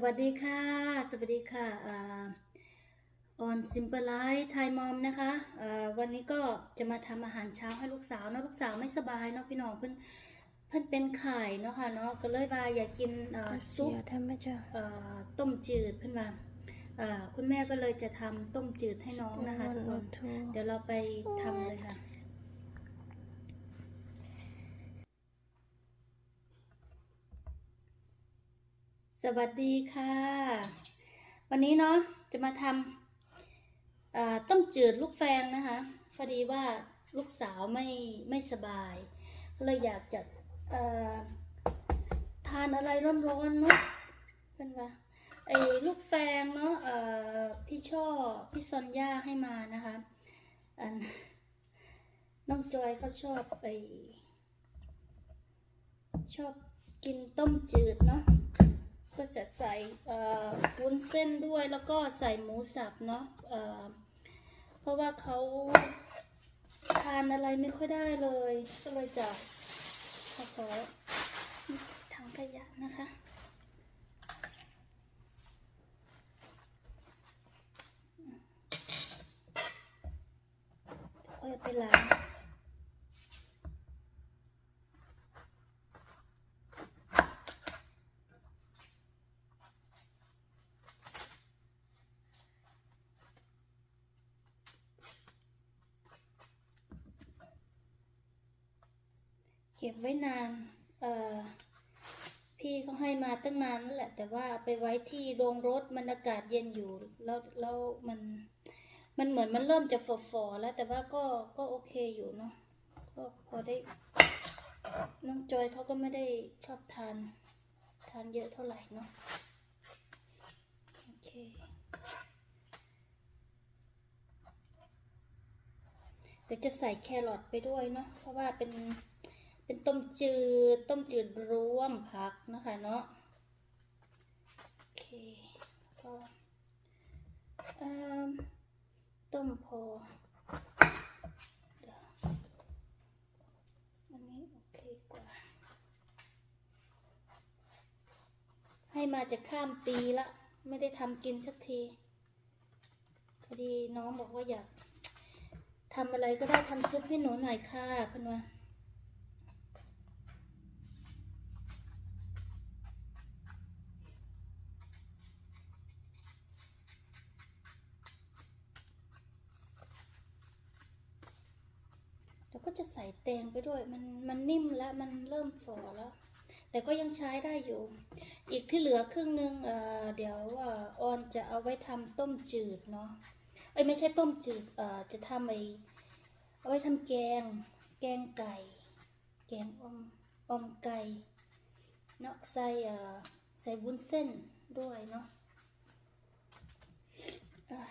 วัสดีค่ะ สวัสดีค่ะออนซิมเ l ลไลท์ไทยมอมนะคะอ่าวันนี้ก็จะมาทำอาหารเช้าให้ลูกสาวเนอะลูกสาวไม่สบายเนาะพี่น้องเพิ่นเพิ่นเป็นไข่เนาะค่ะเนาะก็เลยว่าอยากกินเอ่อซุปเสียทำไม่จ้ะเอ่อต้มจืดเพิ่นว่าเอ่อคุณแม่ก็เลยจะทำต้มจืดให้น้องนะคะทุกคน เดี๋ยวเราไปทำเลยค่ะ สวัสดีค่ะ วันนี้เนาะจะมาทำต้มจืดลูกแฟงนะคะพอดีว่าลูกสาวไม่ไม่สบาย ก็เลยอยากจะทานอะไรร้อนๆเนาะเป็นว่าไอ้ลูกแฟงเนาะพี่ช่อพี่ซอนย่าให้มานะคะอันน้องจอยเขาชอบไปชอบกินต้มจืดเนาะ ก็จะใส่วุ้นเส้นด้วยแล้วก็ใส่หมูสับเนาะเเพราะว่าเขาทานอะไรไม่ค่อยได้เลย ก็เลยจะขอขอถังขยะนะคะค่อยเอาไปล้าง เก็บไว้นาน เอ่อ พี่เขาให้มาตั้งนานนั่นแหละ แต่ว่าไปไว้ที่โรงรถมันอากาศเย็นอยู่ แล้วแล้วมัน มันเหมือนมันเริ่มจะฝ่อๆแล้ว แต่ว่าก็ก็โอเคอยู่เนาะ ก็พอได้ น้องจอยเขาก็ไม่ได้ชอบทาน ทานเยอะเท่าไหร่เนาะ โอเค เดี๋ยวจะใส่แครอทไปด้วยเนาะ เพราะว่าเป็น เป็นต้มจืด ต้มจืดรวมผักนะคะเนาะโอเคแล้วก็ต้มพออันนี้โอเคกว่า ให้มาจะข้ามปีละ ไม่ได้ทำกินสักทีพอดีน้องบอกว่าอยากทำอะไรก็ได้ทำซุปให้หนูหน่อยค่ะพันวา ก็จะใส่แตงไปด้วย มันมันนิ่มแล้วมันเริ่มฝ่อแล้ว แต่ก็ยังใช้ได้อยู่ อีกที่เหลือครึ่งหนึงเอ่อเดี๋ยวอ่อนจะเอาไว้ทำต้มจืดเนาะเอ้ยไม่ใช่ต้มจืดเอ่อจะทำไอเอาไว้ทำแกง แกงไก่ แกงอมอมไก่เนาะใส่เอ่อใส่วุ้นเส้นด้วยเนาะเอ่อ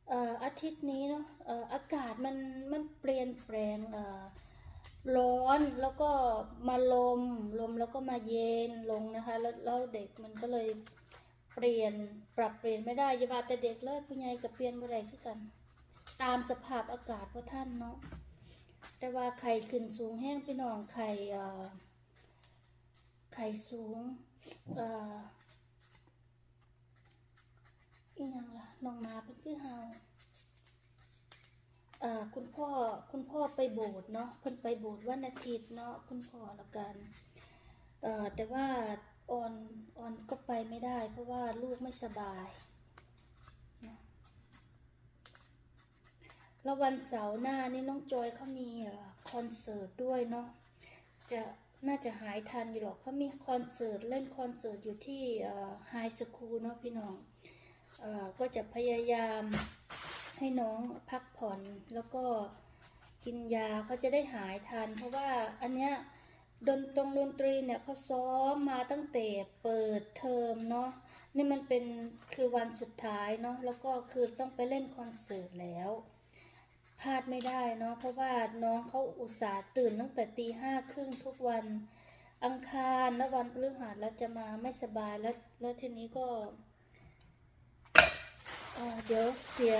เอาทิตย์นี้เนาะอากาศมันมันเปลี่ยนแปลงร้อนแล้วก็มาลมลมแล้วก็มาเย็นลงนะคะแล้วแล้วเด็กมันก็เลยเปลี่ยนปรับเปลี่ยนไม่ได้ยาว่าแต่เด็กเลยผู้ใหญ่กับเปลี่ยนบ่ได้คือกัน ตามสภาพอากาศว่าท่านเนาะแต่ว่าไข่ขึ้นสูงแห้งพี่น้องไข่ไข่สูงเอ่อ อีหยังล่ะน้องมาเป็นคือเฮาเอ่อคุณพ่อคุณพ่อไปโบสถ์เนาะเพิ่นไปโบสถ์วันอาทิตย์เนาะคุณพ่อละกันเอ่อแต่ว่าออนออนก็ไปไม่ได้ เพราะว่าลูกไม่สบายนะแล้ววันเสาร์หน้านี่น้องจอยเขามีอคอนเสิร์ตด้วยเนาะจะน่าจะหายทันอยู่หรอกเขามีคอนเสิร์ตเล่นคอนเสิร์ตอยู่ที่ไฮสคูลเนาะพี่น้อง ก็จะพยายามให้น้องพักผ่อนแล้วก็กินยาเขาจะได้หายทัน เพราะว่าอันเนี้ยดนตรงดนตรีเนี่ยเขาซ้อมมาตั้งแต่เปิดเทอมเนาะนี่มันเป็นคือวันสุดท้ายเนาะแล้วก็คือต้องไปเล่นคอนเสิร์ตแล้วพลาดไม่ได้เนาะเพราะว่าน้องเขาอุตส่าห์ตื่นตั้งแต่ตีห้าครึ่งทุกวันอังคารและวันพฤหัสแล้วจะมาไม่สบายแล้วแล้วทีนี้ก็ เดี๋ยวเสีย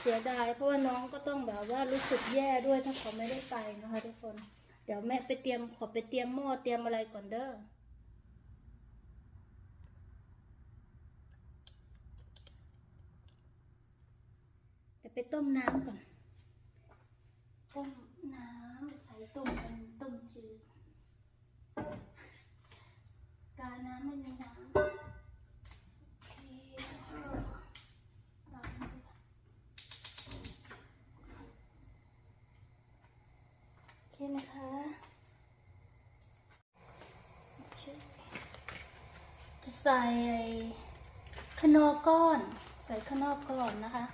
เสียดาย เพราะว่าน้องก็ต้องแบบว่ารู้สึกแย่ด้วยถ้าเขาไม่ได้ไปนะคะทุกคน เดี๋ยวแม่ไปเตรียมขอไปเตรียมหม้อเตรียมอะไรก่อนเด้อเดี๋ยวไปต้มน้ำก่อน ต้มน้ำใส่ต้มเป็นต้มจืด การน้ำไม่มีน้ำ ใส่ขนอก้อน ใส่ขนอก้อนนะคะ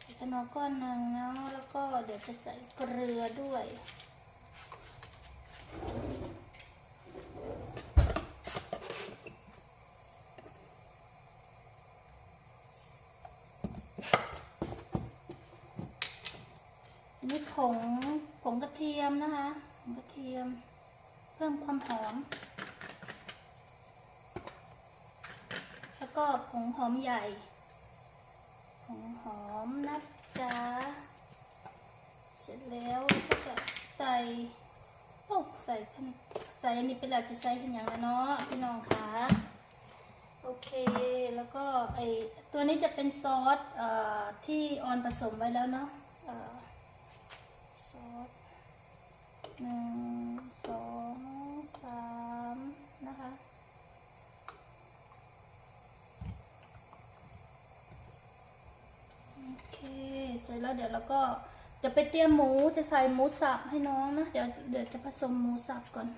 ใส่ขนอก้อนหนึ่งเนาะแล้วก็เดี๋ยวจะใส่เกลือด้วยอันนี้ผงผงกระเทียมนะคะผงกระเทียม เพิ่มความหอม แล้ว ก็ผงหอมใหญ่ ผงหอมนะจ๊ะ เสร็จแล้วก็จะใส่โอ้ใส่ขนใส่อันนี้เป็นหลักจะใส่เป็นอย่างละเนาะพี่น้องคะโอเค แล้วก็ไอตัวนี้จะเป็นซอสเอ่อที่ออนผสมไว้แล้วเนาะเอ่อซอสหนึ่งสองสามนะคะ โอเค เดี๋ยวเราก็เดี๋ยวไปเตรียมหมูจะใส่หมูสับให้น้องนะเดี๋ยวเดี๋ยวจะผสมหมูสับก่อน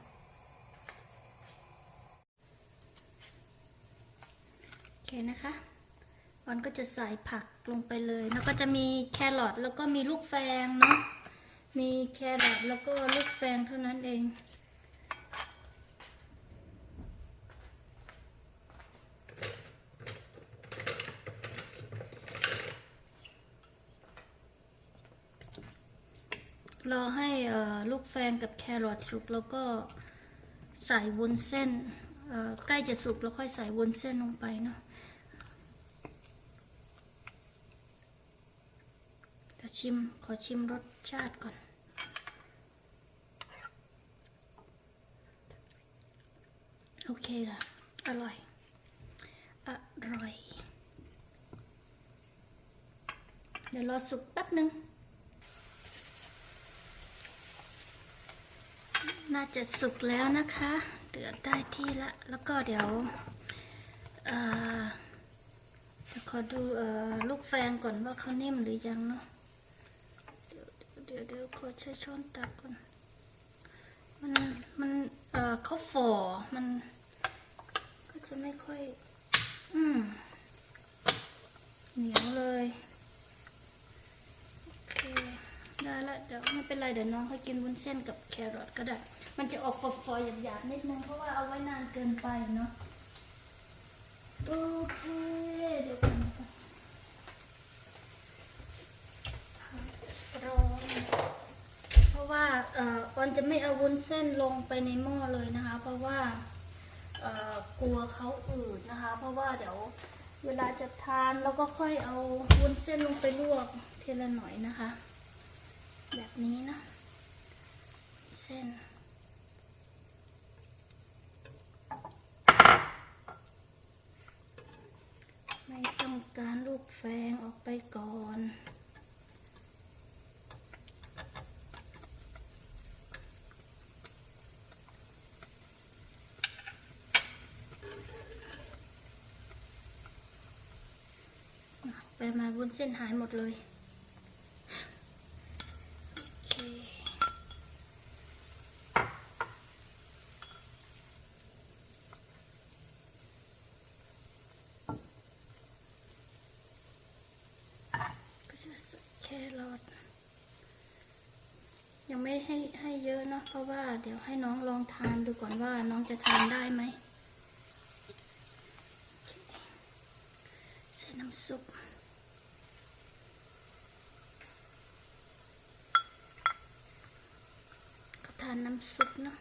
โอเคนะคะออนก็จะใส่ผักลงไปเลย แล้วก็จะมีแครอทแล้วก็มีลูกแฟงเนาะมีแครอทแล้วก็ลูกแฟงเท่านั้นเอง รอให้ลูกแฟงกับแครอทสุกแล้วก็ใส่วุ้นเส้นใกล้จะสุกแล้วค่อยใส่วุ้นเส้นลงไปเนาะจะชิมขอชิมรสชาติก่อน โอเคค่ะ อร่อย อร่อย เดี๋ยวรอสุกแป๊บนึง น่าจะสุกแล้วนะคะเดือดได้ที่ละ แล้วก็เดี๋ยวเอ่อเดี๋ยวขอดูอลูกแฟงก่อนว่าเขานิ่มหรือยังเนาะเดี๋ยวเดี๋ยวเดี๋ยวขอใช้ช้อนตักก่อน มันมันเออเขาฝ่อมัน ก็จะไม่ค่อย อืมเหนียวเลยโอเคได้ละเดี๋ยวไม่เป็นไรเดี๋ยวน้องเขากินวุ้นเส้นกับแครอทก็ได้ มันจะออกฟอยๆหยาบๆนิดนึงเพราะว่าเอาไว้นานเกินไปเนาะโอเคเดี๋ยวก่อนร้อนเพราะว่าเอ่อออนจะไม่เอาวุ้นเส้นลงไปในหม้อเลยนะคะ เพราะว่าเอ่อกลัวเขาอืดนะคะ เพราะว่าเดี๋ยวเวลาจะทานเราก็ค่อยเอาวุ้นเส้นลงไปลวกทีละหน่อยนะคะ แบบนี้นะ เส้น ไม่ต้อง การลูกแฟงออกไปก่อน ไปมาวุ้นเส้นหายหมดเลย โอเค ก็ จะใส่แครอทยังไม่ให้ให้เยอะเนาะเพราะว่าเดี๋ยวให้น้องลองทานดูก่อนว่าน้องจะทานได้ไหมใส่น้ำซุปก็ทานน้ำซุปเนาะ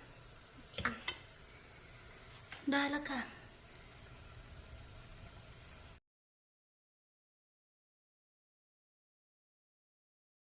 ได้แล้วค่ะ